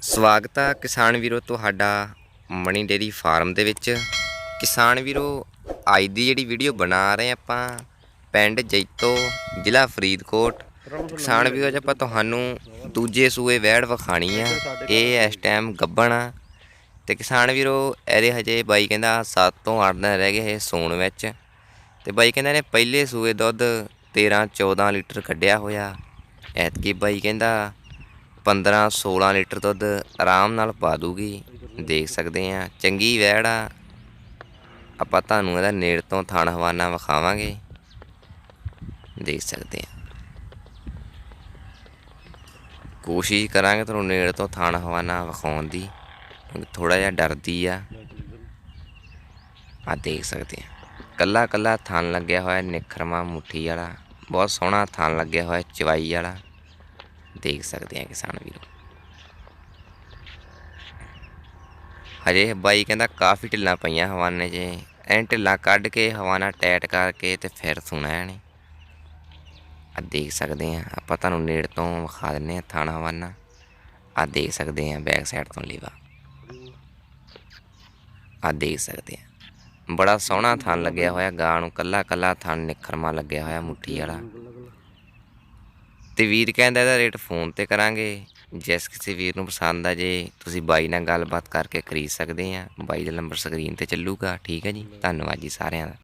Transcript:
ਸਵਾਗਤ ਆ ਕਿਸਾਨ ਵੀਰੋ ਤੁਹਾਡਾ ਮਣੀ ਡੇਰੀ ਫਾਰਮ ਦੇ ਵਿੱਚ। ਕਿਸਾਨ ਵੀਰੋ, ਅੱਜ ਦੀ ਜਿਹੜੀ ਵੀਡੀਓ ਬਣਾ ਰਹੇ ਆਪਾਂ ਪਿੰਡ ਜੈਤੋ, ਜ਼ਿਲ੍ਹਾ ਫਰੀਦਕੋਟ। ਕਿਸਾਨ ਵੀਰੋ, ਅੱਜ ਆਪਾਂ ਤੁਹਾਨੂੰ ਦੂਜੇ ਸੂਏ ਵਹਿੜ ਵਿਖਾਣੀ ਆ। ਇਹ ਇਸ ਟਾਈਮ ਗੱਬਣ ਆ। ਤੇ ਕਿਸਾਨ ਵੀਰੋ, ਇਹਦੇ ਹਜੇ ਬਾਈ ਕਹਿੰਦਾ 7 ਤੋਂ 8 ਦਿਨ ਰਹਿ ਗਏ ਇਹ ਸੌਣ ਵਿੱਚ। ਤੇ ਬਾਈ ਕਹਿੰਦਾ ਨੇ ਪਹਿਲੇ ਸੂਏ ਦੁੱਧ 13 14 ਲੀਟਰ ਕੱਢਿਆ ਹੋਇਆ। ਐਤਕੀ ਬਾਈ ਕਹਿੰਦਾ 15 16 ਲੀਟਰ ਦੁੱਧ ਆਰਾਮ ਨਾਲ ਪਾ ਦੂਗੀ। ਦੇਖ ਸਕਦੇ ਆ ਚੰਗੀ ਵਹਿੜ ਆ। ਆਪਾਂ ਤੁਹਾਨੂੰ ਇਹਦਾ ਨੇੜ ਤੋਂ ਥਾਣ ਹਵਾਨਾ ਵਿਖਾਵਾਂਗੇ। ਦੇਖ ਸਕਦੇ ਆ ਕੋਸ਼ਿਸ਼ ਕਰਾਂਗੇ ਤੁਹਾਨੂੰ ਨੇੜ ਤੋਂ ਥਾਣ ਹਵਾਨਾ ਵਿਖਾਉਣ ਦੀ। ਥੋੜਾ ਜਿਹਾ ਡਰਦੀ ਆ। ਆ ਦੇਖ ਸਕਦੇ ਆ ਕੱਲਾ ਕੱਲਾ ਥਣ ਲੱਗਿਆ ਹੋਇਆ ਨਿਖਰਮਾ ਮੁੱਠੀ ਵਾਲਾ। ਬਹੁਤ ਸੋਹਣਾ ਥਣ ਲੱਗਿਆ ਹੋਇਆ ਚਵਾਈ ਵਾਲਾ। ਦੇਖ ਸਕਦੇ ਆ ਕਿਸਾਨ ਵੀਰੋ। ਹਜੇ ਬਾਈ ਕਹਿੰਦਾ ਕਾਫੀ ਢਿੱਲਾਂ ਪਈਆਂ ਹਵਾਨੇ 'ਚ ਐਂ ਢਿੱਲਾਂ ਕੱਢ ਕੇ ਹਵਾਨਾ ਟਾਈਟ ਕਰਕੇ ਤੇ ਫਿਰ ਸੁਣਾ ਇਹਨੇ। ਆ ਦੇਖ ਸਕਦੇ ਆ। ਆਪਾਂ ਤੁਹਾਨੂੰ ਨੇੜ ਤੋਂ ਵਿਖਾ ਦਿੰਨੇ ਆ ਥਾਣਾ ਹਵਾਨਾ ਆ ਦੇਖ ਸਕਦੇ ਆ ਬੈਕ ਸਾਈਡ ਤੋਂ ਲੀਵਾ। ਆ ਦੇਖ ਸਕਦੇ ਆ। ਬੜਾ ਸੋਹਣਾ ਥਣ ਲੱਗਿਆ ਹੋਇਆ, ਗਾਂ ਨੂੰ ਕੱਲਾ ਕੱਲਾ ਥਣ ਨਿਖਰਮਾ ਲੱਗਿਆ ਹੋਇਆ ਮੁੱਠੀ ਵਾਲਾ। ਤੇ ਵੀਰ ਕਹਿੰਦਾ ਇਹਦਾ ਰੇਟ ਫੋਨ ਤੇ ਕਰਾਂਗੇ। ਜਿਸ ਕਿਸੇ ਵੀਰ ਨੂੰ ਪਸੰਦ ਆ ਜੇ, ਤੁਸੀਂ ਬਾਈ ਨਾਲ ਗੱਲਬਾਤ ਕਰਕੇ ਖਰੀਦ ਸਕਦੇ ਆ। ਬਾਈ ਦਾ ਨੰਬਰ ਸਕਰੀਨ ਤੇ ਚੱਲੂਗਾ, ਠੀਕ ਹੈ ਜੀ? ਧੰਨਵਾਦ ਜੀ ਸਾਰਿਆਂ ਦਾ।